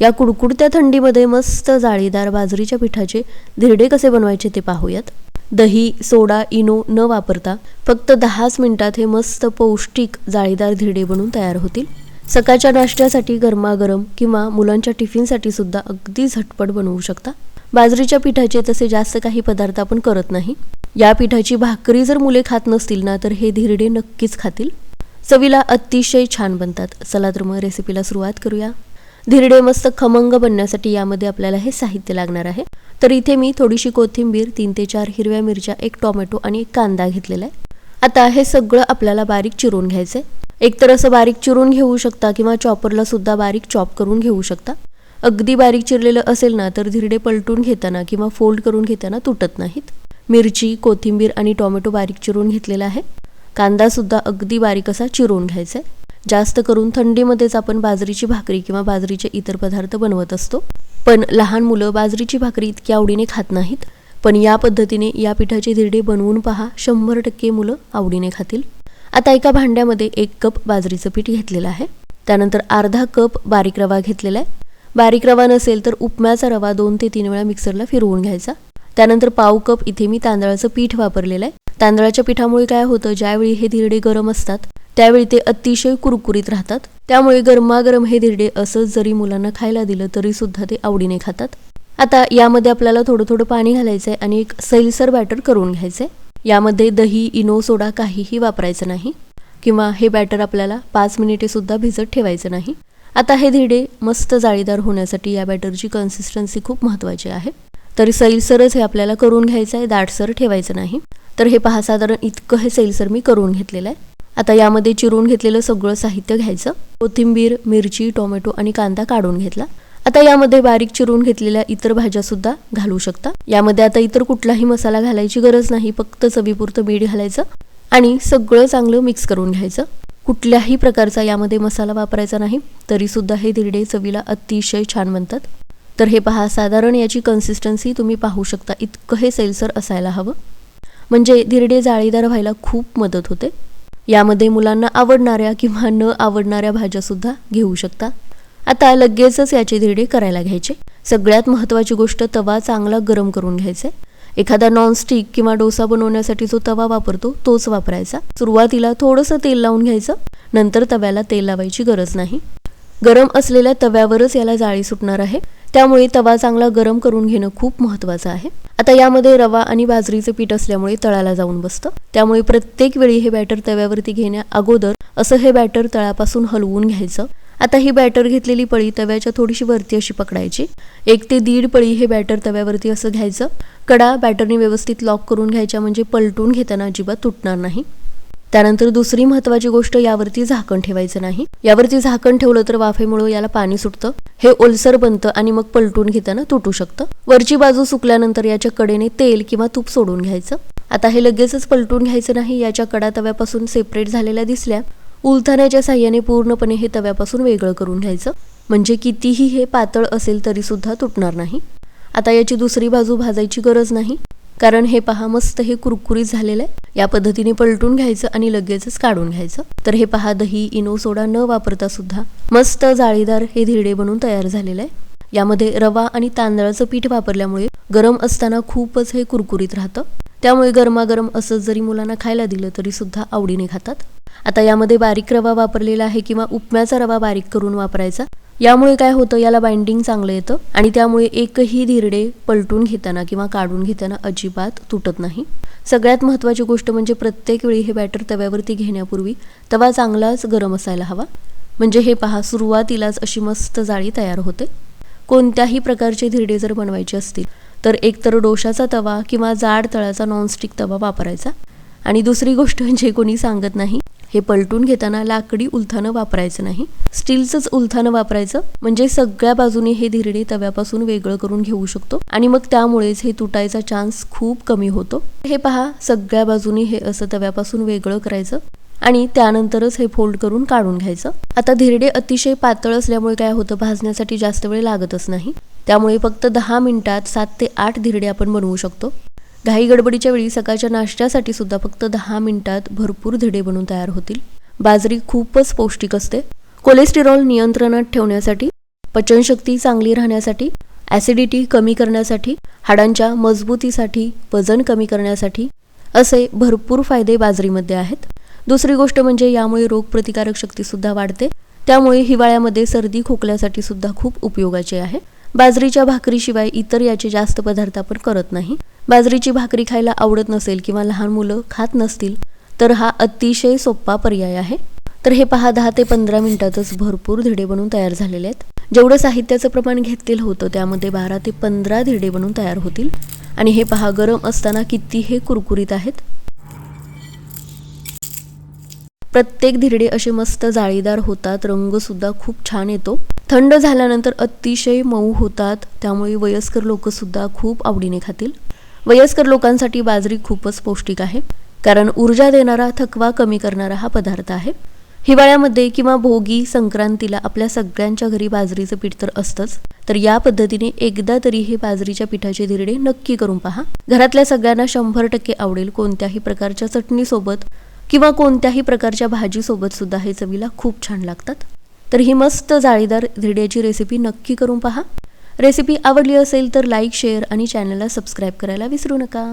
या कुडकुडत्या थंडीमध्ये मस्त जाळीदार बाजरीच्या पिठाचे धिरडे कसे बनवायचे ते पाहूयात. दही सोडा इनो न वापरता फक्त दहाच मिनिटात हे मस्त पौष्टिक जाळीदार धिरडे बनवून तयार होतील. सकाळच्या नाश्त्यासाठी गरमागरम किंवा मुलांच्या टिफिनसाठी सुद्धा अगदी झटपट बनवू शकता. बाजरीच्या पिठाचे तसे जास्त काही पदार्थ आपण करत नाही. या पिठाची भाकरी जर मुले खात नसतील ना तर हे धिरडे नक्कीच खातील. चवीला अतिशय छान बनतात. चला तर मग रेसिपीला सुरुवात करूया. धिरडे मस्त खमंग बनण्यासाठी यामध्ये आपल्याला हे साहित्य लागणार आहे. तर इथे मी थोडीशी कोथिंबीर तीन ते चार हिरव्या मिरच्या एक टोमॅटो आणि एक कांदा घेतलेला आहे. आता हे सगळं आपल्याला बारीक चिरून घ्यायचं आहे एकतर असं बारीक चिरून घेऊ शकता किंवा चॉपरला सुद्धा बारीक चॉप करून घेऊ शकता. अगदी बारीक चिरलेलं असेल ना तर धिरडे पलटून घेताना किंवा फोल्ड करून घेताना तुटत नाहीत. मिरची कोथिंबीर आणि टोमॅटो बारीक चिरून घेतलेला आहे. कांदा सुद्धा अगदी बारीक असा चिरून घ्यायचा आहे जास्त करून थंडीमध्येच आपण बाजरीची भाकरी किंवा बाजरीचे इतर पदार्थ बनवत असतो. पण लहान मुलं बाजरीची भाकरी इतकी आवडीने खात नाहीत. पण या पद्धतीने या पिठाचे धिरडे बनवून पहा शंभर टक्के मुलं आवडीने खातील. आता एका भांड्यामध्ये एक कप बाजरीचं पीठ घेतलेलं आहे. त्यानंतर अर्धा कप बारीक रवा घेतलेला आहे. बारीक रवा नसेल तर उपम्याचा रवा दोन ते तीन वेळा मिक्सरला फिरवून घ्यायचा. त्यानंतर पाव कप इथे मी तांदळाचं पीठ वापरलेलं आहे. तांदळाच्या पिठामुळे काय होतं ज्यावेळी हे धिरडे गरम असतात त्यावेळी ते अतिशय कुरकुरीत राहतात. त्यामुळे गरमागरम हे धिरडे असंच जरी मुलांना खायला दिलं तरी सुद्धा ते आवडीने खातात. आता यामध्ये आपल्याला थोडं थोडं पाणी घालायचं आहे आणि एक सैलसर बॅटर करून घ्यायचं आहे यामध्ये दही इनो सोडा काहीही वापरायचं नाही. किंवा हे बॅटर आपल्याला पाच मिनिटे सुद्धा भिजत ठेवायचं नाही. आता हे धिरडे मस्त जाळीदार होण्यासाठी या बॅटरची कन्सिस्टन्सी खूप महत्त्वाची आहे. तरी सैलसरच हे आपल्याला करून घ्यायचं आहे दाटसर ठेवायचं नाही. तर हे पहा साधारण इतकं हे सैलसर मी करून घेतलेलं आहे. आता यामध्ये चिरून घेतलेलं सगळं साहित्य घ्यायचं. कोथिंबीर मिरची टोमॅटो आणि कांदा काढून घेतला. आता यामध्ये बारीक चिरून घेतलेल्या इतर भाज्या सुद्धा घालू शकता. यामध्ये आता इतर कुठलाही मसाला घालायची गरज नाही फक्त चवीपुरतं मीठ घालायचं आणि सगळं चांगलं मिक्स करून घ्यायचं. कुठल्याही प्रकारचा यामध्ये मसाला वापरायचा नाही तरी सुद्धा हे धिरडे चवीला अतिशय छान बनतात. तर हे पहा साधारण याची कन्सिस्टन्सी तुम्ही पाहू शकता. इतकं हे सेलसर असायला हवं. म्हणजे धिरडे जाळीदार व्हायला खूप मदत होते. यामध्ये मुलांना आवडणाऱ्या किंवा न आवडणाऱ्या भाज्यासुद्धा घेऊ शकता. आता लगेचच याचे धिरडे करायला घ्यायचे. सगळ्यात महत्त्वाची गोष्ट तवा चांगला गरम करून घ्यायचा. एखादा नॉनस्टिक किंवा डोसा बनवण्यासाठी जो तवा वापरतो तोच वापरायचा. सुरुवातीला थोडंसं तेल लावून घ्यायचं. नंतर तव्याला तेल लावायची गरज नाही. गरम असलेल्या तव्यावरच याला जाळी सुटणार आहे. त्यामुळे तवा चांगला गरम करून घेणं खूप महत्त्वाचं आहे. आता यामध्ये रवा आणि बाजरीचे पीठ असल्यामुळे तळाला जाऊन बसतं. त्यामुळे प्रत्येक वेळी हे बॅटर तव्यावरती घेण्या अगोदर असं हे बॅटर तळापासून हलवून घ्यायचं. आता ही बॅटर घेतलेली पळी तव्याच्या थोडीशी वरती अशी पकडायची. एक ते दीड पळी हे बॅटर तव्यावरती असं घ्यायचं. कडा बॅटरने व्यवस्थित लॉक करून घ्यायच्या म्हणजे पलटून घेताना अजिबात तुटणार नाही. त्यानंतर दुसरी महत्वाची गोष्ट यावरती झाकण ठेवायचं नाही. यावरती झाकण ठेवलं तर वाफेमुळे याला पाणी सुटतं. हे ओलसर बनतं आणि मग पलटून घेताना तुटू शकतं. वरची बाजू सुकल्यानंतर याच्या कडेने तेल किंवा तूप सोडून घ्यायचं. आता हे लगेचच पलटून घ्यायचं नाही याच्या कडा तव्यापासून सेपरेट झालेल्या दिसल्या. उलथाण्याच्या साह्याने पूर्णपणे हे तव्यापासून वेगळं करून घ्यायचं. म्हणजे कितीही हे पातळ असेल तरी सुद्धा तुटणार नाही. आता याची दुसरी बाजू भाजायची गरज नाही. कारण हे पहा मस्त हे कुरकुरीत झालेलं आहे. या पद्धतीने पलटून घ्यायचं आणि लगेचच काढून घ्यायचं. तर हे पहा दही इनो सोडा न वापरता सुद्धा मस्त जाळीदार हे धिरडे बनून तयार झालेलं आहे. यामध्ये रवा आणि तांदळाचं पीठ वापरल्यामुळे गरम असताना खूपच हे कुरकुरीत राहतं. त्यामुळे गरमागरम असं जरी मुलांना खायला दिलं तरी सुद्धा आवडीने खातात. आता यामध्ये बारीक रवा वापरलेला आहे किंवा उपम्याचा रवा बारीक करून वापरायचा. यामुळे काय होतं? याला बाइंडिंग चांगलं येतं आणि त्यामुळे एकही धिरडे पलटून घेताना किंवा काढून घेताना अजिबात तुटत नाही. सगळ्यात महत्त्वाची गोष्ट म्हणजे प्रत्येक वेळी हे बॅटर तव्यावरती घेण्यापूर्वी तवा चांगलाच गरम असायला हवा. म्हणजे हे पहा सुरुवातीलाच अशी मस्त जाळी तयार होते. कोणत्याही प्रकारचे धिरडे जर बनवायचे असतील तर एकतर डोशाचा तवा किंवा जाड तळाचा नॉनस्टिक तवा वापरायचा. आणि दुसरी गोष्ट म्हणजे कोणी सांगत नाही हे पलटून घेताना लाकडी उलथानं वापरायचं नाही. स्टीलचंच उलथानं वापरायचं. म्हणजे सगळ्या बाजूने हे धिरडे तव्यापासून वेगळं करून घेऊ शकतो. आणि मग त्यामुळेच हे तुटायचा चान्स खूप कमी होतो. हे पहा सगळ्या बाजूने हे असं तव्यापासून वेगळं करायचं. आणि त्यानंतरच हे फोल्ड करून काढून घ्यायचं. आता धिरडे अतिशय पातळ असल्यामुळे काय होतं भाजण्यासाठी जास्त वेळ लागतच नाही. त्यामुळे फक्त दहा मिनिटात सात ते आठ धिरडे आपण बनवू शकतो. घाई गडबडीच्या वेळी सकाळच्या नाश्त्यासाठी सुद्धा फक्त दहा मिनिटात भरपूर धिडे बनून तयार होतील. बाजरी खूपच पौष्टिक असते. कोलेस्टेरॉल नियंत्रणात ठेवण्यासाठी पचनशक्ती चांगली राहण्यासाठी ॲसिडिटी कमी करण्यासाठी हाडांच्या मजबूतीसाठी वजन कमी करण्यासाठी असे भरपूर फायदे बाजरीमध्ये आहेत. दुसरी गोष्ट म्हणजे यामुळे रोगप्रतिकारक शक्तीसुद्धा वाढते. त्यामुळे हिवाळ्यामध्ये सर्दी खोकल्यासाठी सुद्धा खूप उपयोगाचे आहे. बाजरीच्या भाकरीशिवाय इतर याचे जास्त पदार्थ आपण करत नाही. बाजरीची भाकरी खायला आवडत नसेल किंवा लहान मुलं खात नसतील तर हा अतिशय सोपा पर्याय आहे. तर हे पहा दहा ते पंधरा मिनिटातच भरपूर धिडे बनून तयार झालेले आहेत. जेवढं साहित्याचं प्रमाण घेतलेलं होतं त्यामध्ये बारा ते पंधरा धिडे बनून तयार होतील. आणि हे पहा गरम असताना किती हे कुरकुरीत आहेत. प्रत्येक धिरडे असे मस्त जाळीदार होतात रंगसुद्धा खूप छान येतो. थंड झाल्यानंतर अतिशय मऊ होतात त्यामुळे वयस्कर लोकसुद्धा खूप आवडीने खातील. वयस्कर लोकांसाठी बाजरी खूपच पौष्टिक आहे कारण ऊर्जा देणारा थकवा कमी करणारा हा पदार्थ आहे. हिवाळ्यामध्ये किंवा भोगी संक्रांतीला आपल्या सगळ्यांच्या घरी बाजरीचं पीठ तर असतंच तर या पद्धतीने एकदा तरी हे बाजरीच्या पिठाचे धिरडे नक्की करून पहा. घरातल्या सगळ्यांना शंभर टक्के आवडेल कोणत्याही प्रकारच्या चटणीसोबत किंवा कोणत्याही प्रकारच्या भाजीसोबत सुद्धा हे चवीला खूप छान लागतात. तर ही मस्त जाळीदार धिरड्याची रेसिपी नक्की करून पहा. रेसिपी आवडली असेल तर लाईक शेअर आणि चॅनलला सबस्क्राईब करायला विसरू नका.